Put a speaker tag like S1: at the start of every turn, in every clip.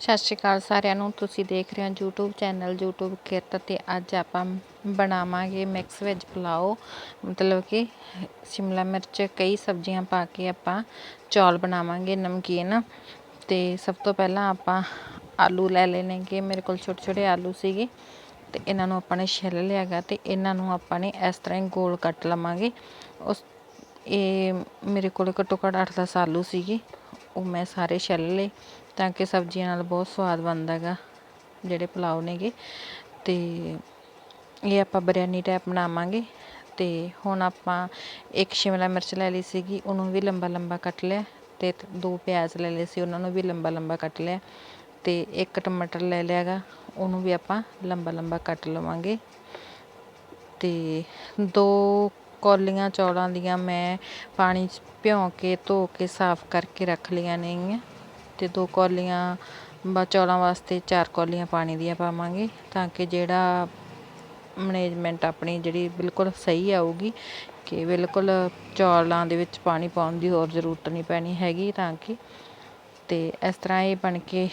S1: ਸਤਿ ਸ਼੍ਰੀ ਅਕਾਲ ਸਾਰਿਆਂ ਨੂੰ। ਤੁਸੀਂ ਦੇਖ ਰਹੇ ਹੋ YouTube ਚੈਨਲ, YouTube ਕਿਰਤ ਤੇ ਅੱਜ ਆਪਾਂ ਬਣਾਵਾਂਗੇ ਮਿਕਸ ਵੈਜ ਪੁਲਾਓ। ਮਤਲਬ ਕਿ ਸ਼ਿਮਲਾ ਮਿਰਚ ਕਈ ਸਬਜ਼ੀਆਂ ਪਾ ਕੇ ਆਪਾਂ ਚੌਲ ਬਣਾਵਾਂਗੇ, ਨਮਕੀਨ। ਤੇ ਸਭ ਤੋਂ ਪਹਿਲਾਂ ਆਪਾਂ ਆਲੂ ਲੈ ਲੈਣਗੇ। ਮੇਰੇ ਕੋਲ ਛੋਟੇ ਛੋਟੇ ਆਲੂ ਸੀਗੇ ਤੇ ਇਹਨਾਂ ਨੂੰ ਆਪਾਂ ਨੇ ਛਿੱਲ ਲਿਆਗਾ ਤੇ ਇਹਨਾਂ ਨੂੰ ਆਪਾਂ ਨੇ ਇਸ ਤਰ੍ਹਾਂ ਹੀ ਗੋਲ ਕੱਟ ਲਵਾਂਗੇ। ਉਸ ਇਹ ਮੇਰੇ ਕੋਲ ਘੱਟੋ ਘੱਟ 8-10 ਆਲੂ ਸੀਗੇ, ਉਹ ਮੈਂ ਸਾਰੇ ਛਿੱਲ ਲਏ। ਤਾਂ ਕਿ ਸਬਜ਼ੀਆਂ ਨਾਲ ਬਹੁਤ ਸਵਾਦ ਬਣਦਾ ਹੈਗਾ ਜਿਹੜੇ ਪੁਲਾਓ ਨੇਗੇ। ਅਤੇ ਇਹ ਆਪਾਂ ਬਿਰਿਆਨੀ ਟਾਈਪ ਬਣਾਵਾਂਗੇ। ਅਤੇ ਹੁਣ ਆਪਾਂ ਇੱਕ ਸ਼ਿਮਲਾ ਮਿਰਚ ਲੈ ਲਈ ਸੀਗੀ, ਉਹਨੂੰ ਵੀ ਲੰਬਾ ਲੰਬਾ ਕੱਟ ਲਿਆ ਅਤੇ ਦੋ ਪਿਆਜ਼ ਲੈ ਲਏ ਸੀ, ਉਹਨਾਂ ਨੂੰ ਵੀ ਲੰਬਾ ਲੰਬਾ ਕੱਟ ਲਿਆ। ਅਤੇ ਇੱਕ ਟਮਾਟਰ ਲੈ ਲਿਆਗਾ ਉਹਨੂੰ ਵੀ ਆਪਾਂ ਲੰਬਾ ਲੰਬਾ ਕੱਟ ਲਵਾਂਗੇ। ਅਤੇ ਦੋ ਕੌਲੀਆਂ ਚੌਲਾਂ ਦੀਆਂ ਮੈਂ ਪਾਣੀ 'ਚ ਭਿਉਂ ਕੇ ਧੋ ਕੇ ਸਾਫ਼ ਕਰਕੇ ਰੱਖ ਲਈਆਂ ਨੇਗੀਆਂ। ਅਤੇ ਦੋ ਕੌਲੀਆਂ ਬ ਚੌਲਾਂ ਵਾਸਤੇ ਚਾਰ ਕੌਲੀਆਂ ਪਾਣੀ ਦੀਆਂ ਪਾਵਾਂਗੇ ਤਾਂ ਕਿ ਜਿਹੜਾ ਮੈਨੇਜਮੈਂਟ ਆਪਣੀ ਜਿਹੜੀ ਬਿਲਕੁਲ ਸਹੀ ਆਊਗੀ ਕਿ ਬਿਲਕੁਲ ਚੌਲਾਂ ਦੇ ਵਿੱਚ ਪਾਣੀ ਪਾਉਣ ਦੀ ਹੋਰ ਜ਼ਰੂਰਤ ਨਹੀਂ ਪੈਣੀ ਹੈਗੀ ਤਾਂ ਕਿ ਅਤੇ ਇਸ ਤਰ੍ਹਾਂ ਇਹ ਬਣ ਕੇ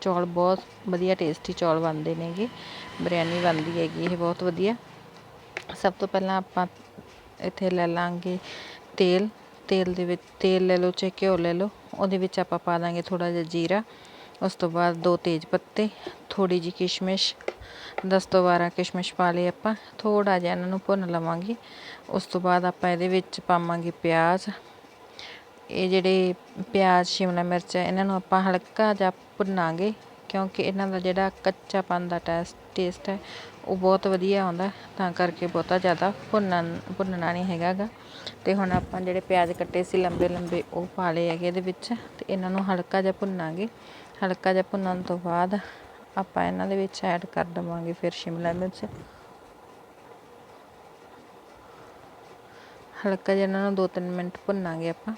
S1: ਚੌਲ ਬਹੁਤ ਵਧੀਆ ਟੇਸਟੀ ਚੌਲ ਬਣਦੇ ਨੇਗੇ ਬਿਰਿਆਨੀ ਬਣਦੀ ਹੈਗੀ, ਇਹ ਬਹੁਤ ਵਧੀਆ। ਸਭ ਤੋਂ ਪਹਿਲਾਂ ਆਪਾਂ ਇੱਥੇ ਲੈ ਲਾਂਗੇ ਤੇਲ। ਤੇਲ ਦੇ ਵਿੱਚ, ਤੇਲ ਲੈ ਲਓ ਚਾਹੇ ਘਿਓ ਲੈ ਲਓ, ਉਹਦੇ ਵਿੱਚ ਆਪਾਂ ਪਾ ਦਾਂਗੇ ਥੋੜ੍ਹਾ ਜਿਹਾ ਜੀਰਾ। ਉਸ ਤੋਂ ਬਾਅਦ ਦੋ ਤੇਜ ਪੱਤੇ, ਥੋੜ੍ਹੀ ਜਿਹੀ ਕਿਸ਼ਮਿਸ਼ 10 ਤੋਂ 12 ਕਿਸ਼ਮਿਸ਼ ਪਾ ਲਈ ਆਪਾਂ। ਥੋੜ੍ਹਾ ਜਿਹਾ ਇਹਨਾਂ ਨੂੰ ਭੁੰਨ ਲਵਾਂਗੇ। ਉਸ ਤੋਂ ਬਾਅਦ ਆਪਾਂ ਇਹਦੇ ਵਿੱਚ ਪਾਵਾਂਗੇ ਪਿਆਜ਼। ਇਹ ਜਿਹੜੇ ਪਿਆਜ਼, ਸ਼ਿਮਲਾ ਮਿਰਚ ਹੈ, ਇਹਨਾਂ ਨੂੰ ਆਪਾਂ ਹਲਕਾ ਜਿਹਾ ਭੁੰਨਾਂਗੇ, ਕਿਉਂਕਿ ਇਹਨਾਂ ਦਾ ਜਿਹੜਾ ਕੱਚਾਪਨ ਦਾ ਟੈਸਟ ਟੇਸਟ ਹੈ ਉਹ ਬਹੁਤ ਵਧੀਆ ਆਉਂਦਾ, ਤਾਂ ਕਰਕੇ ਬਹੁਤਾ ਜ਼ਿਆਦਾ ਭੁੰਨਣ, ਭੁੰਨਣਾ ਨਹੀਂ ਹੈਗਾ ਗਾ ਅਤੇ ਹੁਣ ਆਪਾਂ ਜਿਹੜੇ ਪਿਆਜ਼ ਕੱਟੇ ਸੀ ਲੰਬੇ ਲੰਬੇ, ਉਹ ਪਾ ਲਏ ਹੈਗੇ ਇਹਦੇ ਵਿੱਚ ਅਤੇ ਇਹਨਾਂ ਨੂੰ ਹਲਕਾ ਜਿਹਾ ਭੁੰਨਾਂਗੇ। ਹਲਕਾ ਜਿਹਾ ਭੁੰਨਣ ਤੋਂ ਬਾਅਦ ਆਪਾਂ ਇਹਨਾਂ ਦੇ ਵਿੱਚ ਐਡ ਕਰ ਦੇਵਾਂਗੇ ਫਿਰ ਸ਼ਿਮਲਾ ਮਿਰਚ। ਹਲਕਾ ਜਿਹਾ ਇਹਨਾਂ ਨੂੰ 2-3 ਮਿੰਟ ਭੁੰਨਾਂਗੇ ਆਪਾਂ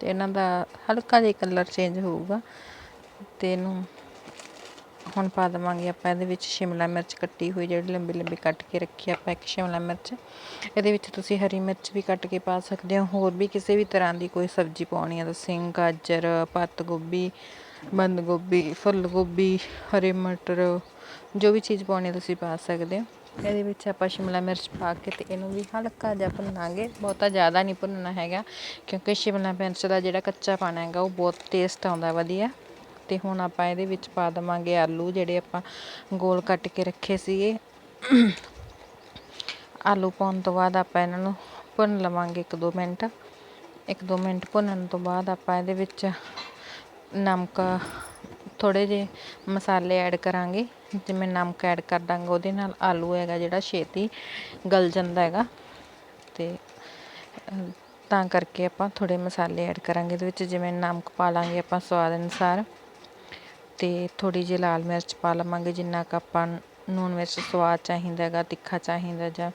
S1: ਤੇ ਇਹਨਾਂ ਦਾ ਹਲਕਾ ਜਿਹਾ ਕਲਰ ਚੇਂਜ ਹੋਊਗਾ ਤੇ ਇਹਨੂੰ ਹੁਣ ਪਾ ਦੇਵਾਂਗੇ ਆਪਾਂ ਇਹਦੇ ਵਿੱਚ ਸ਼ਿਮਲਾ ਮਿਰਚ ਕੱਟੀ ਹੋਈ ਜਿਹੜੀ ਲੰਬੀ ਲੰਬੀ ਕੱਟ ਕੇ ਰੱਖੀ ਆਪਾਂ ਇੱਕ ਸ਼ਿਮਲਾ ਮਿਰਚ। ਇਹਦੇ ਵਿੱਚ ਤੁਸੀਂ ਹਰੀ ਮਿਰਚ ਵੀ ਕੱਟ ਕੇ ਪਾ ਸਕਦੇ ਹੋ। ਹੋਰ ਵੀ ਕਿਸੇ ਵੀ ਤਰ੍ਹਾਂ ਦੀ ਕੋਈ ਸਬਜ਼ੀ ਪਾਉਣੀ ਹੈ ਤਾਂ ਗਾਜਰ, ਪੱਤ ਗੋਭੀ, ਬੰਦ ਗੋਭੀ, ਫੁੱਲ ਗੋਭੀ, ਹਰੇ ਮਟਰ, ਜੋ ਵੀ ਚੀਜ਼ ਪਾਉਣੀ ਤੁਸੀਂ ਪਾ ਸਕਦੇ ਹੋ। ਇਹਦੇ ਵਿੱਚ ਆਪਾਂ ਸ਼ਿਮਲਾ ਮਿਰਚ ਪਾ ਕੇ ਤੇ ਇਹਨੂੰ ਵੀ ਹਲਕਾ ਜਿਹਾ ਭੁੰਨਾਂਗੇ। ਬਹੁਤਾ ਜ਼ਿਆਦਾ ਨਹੀਂ ਭੁੰਨਣਾ ਹੈਗਾ, ਕਿਉਂਕਿ ਸ਼ਿਮਲਾ ਮਿਰਚ ਦਾ ਜਿਹੜਾ ਕੱਚਾ ਪਾਣਾ ਹੈਗਾ, ਉਹ ਬਹੁਤ ਟੇਸਟ ਆਉਂਦਾ ਵਧੀਆ। ਅਤੇ ਹੁਣ ਆਪਾਂ ਇਹਦੇ ਵਿੱਚ ਪਾ ਦੇਵਾਂਗੇ ਆਲੂ, ਜਿਹੜੇ ਆਪਾਂ ਗੋਲ ਕੱਟ ਕੇ ਰੱਖੇ ਸੀਗੇ। ਆਲੂ ਪਾਉਣ ਤੋਂ ਬਾਅਦ ਆਪਾਂ ਇਹਨਾਂ ਨੂੰ ਭੁੰਨ ਲਵਾਂਗੇ 1-2 ਮਿੰਟ। 1-2 ਮਿੰਟ ਭੁੰਨਣ ਤੋਂ ਬਾਅਦ ਆਪਾਂ ਇਹਦੇ ਵਿੱਚ ਨਮਕ ਥੋੜੇ ਜਿਹੇ ਮਸਾਲੇ ਐਡ ਕਰਾਂਗੇ। ਜਿਵੇਂ ਨਮਕ ਐਡ ਕਰ ਦਾਂਗੇ, ਉਹਦੇ ਨਾਲ ਆਲੂ ਹੈਗਾ ਜਿਹੜਾ ਛੇਤੀ ਗਲ ਜਾਂਦਾ ਹੈਗਾ। ਤੇ ਤਾਂ ਕਰਕੇ ਆਪਾਂ ਥੋੜੇ ਮਸਾਲੇ ਐਡ ਕਰਾਂਗੇ ਇਹਦੇ ਵਿੱਚ, ਜਿਵੇਂ ਨਮਕ ਪਾ ਲਾਂਗੇ ਆਪਾਂ ਸਵਾਦ ਅਨੁਸਾਰ। ਅਤੇ ਥੋੜ੍ਹੀ ਜਿਹੀ ਲਾਲ ਮਿਰਚ ਪਾ ਲਵਾਂਗੇ, ਜਿੰਨਾ ਕੁ ਆਪਾਂ ਲੂਣ ਮਿਰਚ ਸਵਾਦ ਚਾਹੀਦਾ ਹੈਗਾ, ਤਿੱਖਾ ਚਾਹੀਦਾ ਜਾਂ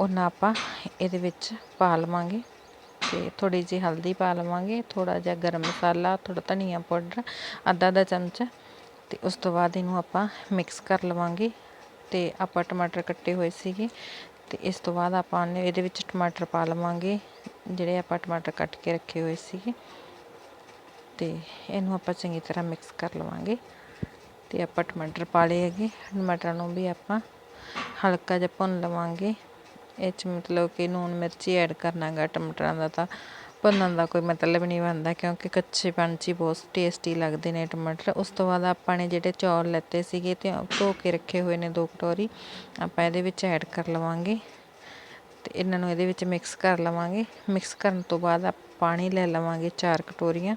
S1: ਉਹਨਾਂ ਆਪਾਂ ਇਹਦੇ ਵਿੱਚ ਪਾ ਲਵਾਂਗੇ ਅਤੇ ਥੋੜ੍ਹੀ ਜਿਹੀ ਹਲਦੀ ਪਾ ਲਵਾਂਗੇ, ਥੋੜ੍ਹਾ ਜਿਹਾ ਗਰਮ ਮਸਾਲਾ, ਥੋੜ੍ਹਾ ਧਨੀਆ ਪਾਊਡਰ, ਅੱਧਾ ਅੱਧਾ ਚਮਚਾ ਅਤੇ ਉਸ ਤੋਂ ਬਾਅਦ ਇਹਨੂੰ ਆਪਾਂ ਮਿਕਸ ਕਰ ਲਵਾਂਗੇ ਅਤੇ ਆਪਾਂ ਟਮਾਟਰ ਕੱਟੇ ਹੋਏ ਸੀਗੇ ਅਤੇ ਇਸ ਤੋਂ ਬਾਅਦ ਆਪਾਂ ਇਹਦੇ ਵਿੱਚ ਟਮਾਟਰ ਪਾ ਲਵਾਂਗੇ, ਜਿਹੜੇ ਆਪਾਂ ਟਮਾਟਰ ਕੱਟ ਕੇ ਰੱਖੇ ਹੋਏ ਸੀਗੇ। ਅਤੇ ਇਹਨੂੰ ਆਪਾਂ ਚੰਗੀ ਤਰ੍ਹਾਂ ਮਿਕਸ ਕਰ ਲਵਾਂਗੇ ਅਤੇ ਆਪਾਂ ਟਮਾਟਰ ਪਾ ਲਏ ਹੈਗੇ ਟਮਾਟਰਾਂ ਨੂੰ ਵੀ ਆਪਾਂ ਹਲਕਾ ਜਿਹਾ ਭੁੰਨ ਲਵਾਂਗੇ ਇਹ 'ਚ ਮਤਲਬ ਕਿ ਨੂਨ ਮਿਰਚੀ ਐਡ ਕਰਨਾ ਗਾ ਟਮਾਟਰਾਂ ਦਾ ਤਾਂ ਭੁੰਨਣ ਦਾ ਕੋਈ ਮਤਲਬ ਨਹੀਂ ਬਣਦਾ ਕਿਉਂਕਿ ਕੱਚੇ 'ਚ ਹੀ ਬਹੁਤ ਟੇਸਟੀ ਲੱਗਦੇ ਨੇ ਟਮਾਟਰ ਉਸ ਤੋਂ ਬਾਅਦ ਆਪਾਂ ਨੇ ਜਿਹੜੇ ਚੌਲ ਲੈਤੇ ਸੀਗੇ ਤੇ ਧੋ ਕੇ ਰੱਖੇ ਹੋਏ ਨੇ ਦੋ ਕਟੋਰੀ ਆਪਾਂ ਇਹਦੇ ਵਿੱਚ ਐਡ ਕਰ ਲਵਾਂਗੇ ਤੇ ਇਹਨਾਂ ਨੂੰ ਇਹਦੇ ਵਿੱਚ ਮਿਕਸ ਕਰ ਲਵਾਂਗੇ। ਮਿਕਸ ਕਰਨ ਤੋਂ ਬਾਅਦ ਆਪਾਂ ਪਾਣੀ ਲੈ ਲਵਾਂਗੇ ਚਾਰ ਕਟੋਰੀਆਂ।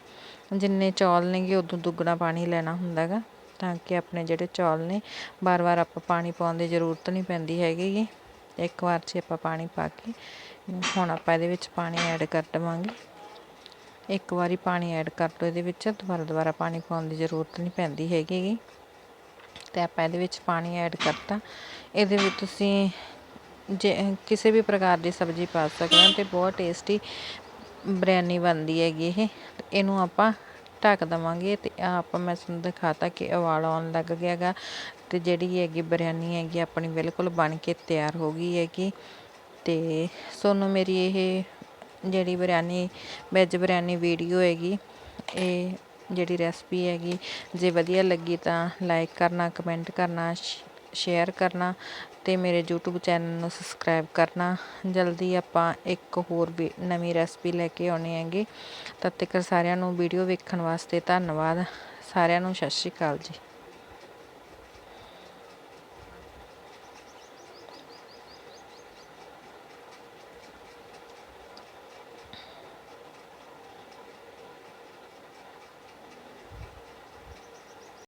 S1: ਜਿੰਨੇ ਚੌਲ ਨੇਗੇ, ਉਦੋਂ ਦੁੱਗਣਾ ਪਾਣੀ ਲੈਣਾ ਹੁੰਦਾ ਗਾ ਤਾਂ ਕਿ ਆਪਣੇ ਜਿਹੜੇ ਚੌਲ ਨੇ, ਬਾਰ-ਬਾਰ ਆਪਾਂ ਪਾਣੀ ਪਾਉਣ ਦੀ ਜ਼ਰੂਰਤ ਨਹੀਂ ਪੈਂਦੀ ਹੈਗੀ ਇੱਕ ਵਾਰ 'ਚ ਆਪਾਂ ਪਾਣੀ ਪਾ ਕੇ, ਹੁਣ ਆਪਾਂ ਇਹਦੇ ਵਿੱਚ ਪਾਣੀ ਐਡ ਕਰ ਦੇਵਾਂਗੇ। ਇੱਕ ਵਾਰੀ ਪਾਣੀ ਐਡ ਕਰ ਲਓ ਇਹਦੇ ਵਿੱਚ, ਦੁਬਾਰਾ ਦੁਬਾਰਾ ਪਾਣੀ ਪਾਉਣ ਦੀ ਜ਼ਰੂਰਤ ਨਹੀਂ ਪੈਂਦੀ ਹੈਗੀ ਤੇ ਆਪਾਂ ਇਹਦੇ ਵਿੱਚ ਪਾਣੀ ਐਡ ਕਰਤਾ। ਇਹਦੇ ਵਿੱਚ ਤੁਸੀਂ ਜੇ ਕਿਸੇ ਵੀ ਪ੍ਰਕਾਰ ਦੀ ਸਬਜ਼ੀ ਪਾ ਸਕਦੇ ਹਾਂ ਅਤੇ ਬਹੁਤ ਟੇਸਟੀ ਬਰਿਆਨੀ ਬਣਦੀ ਹੈਗੀ ਇਹ। ਇਹਨੂੰ ਆਪਾਂ ਢੱਕ ਦੇਵਾਂਗੇ ਅਤੇ ਆਹ ਆਪਾਂ ਮੈਂ ਤੁਹਾਨੂੰ ਦਿਖਾਤਾ ਕਿ ਉਬਾਲ ਆਉਣ ਲੱਗ ਗਿਆ ਹੈਗਾ ਅਤੇ ਜਿਹੜੀ ਹੈਗੀ ਬਰਿਆਨੀ ਹੈਗੀ ਆਪਣੀ ਬਿਲਕੁਲ ਬਣ ਕੇ ਤਿਆਰ ਹੋ ਗਈ ਹੈਗੀ। ਅਤੇ ਤੁਹਾਨੂੰ ਮੇਰੀ ਇਹ ਜਿਹੜੀ ਬਰਿਆਨੀ ਵੈਜ ਬਰਿਆਨੀ ਵੀਡੀਓ ਹੈਗੀ, ਇਹ ਜਿਹੜੀ ਰੈਸਪੀ ਹੈਗੀ, ਜੇ ਵਧੀਆ ਲੱਗੀ ਤਾਂ ਲਾਈਕ ਕਰਨਾ ਕਮੈਂਟ ਕਰਨਾ ਸ਼ੇਅਰ ਕਰਨਾ ਅਤੇ ਮੇਰੇ YouTube ਚੈਨਲ ਨੂੰ ਸਬਸਕ੍ਰਾਈਬ ਕਰਨਾ। ਜਲਦੀ ਆਪਾਂ ਇੱਕ ਹੋਰ ਵੀ ਨਵੀਂ ਰੈਸਪੀ ਲੈ ਕੇ ਆਉਣੀ ਹੈਗੀ। ਤਦ ਤੱਕ ਸਾਰਿਆਂ ਨੂੰ ਵੀਡੀਓ ਵੇਖਣ ਵਾਸਤੇ ਧੰਨਵਾਦ। ਸਾਰਿਆਂ ਨੂੰ ਸਤਿ ਸ਼੍ਰੀ ਅਕਾਲ ਜੀ।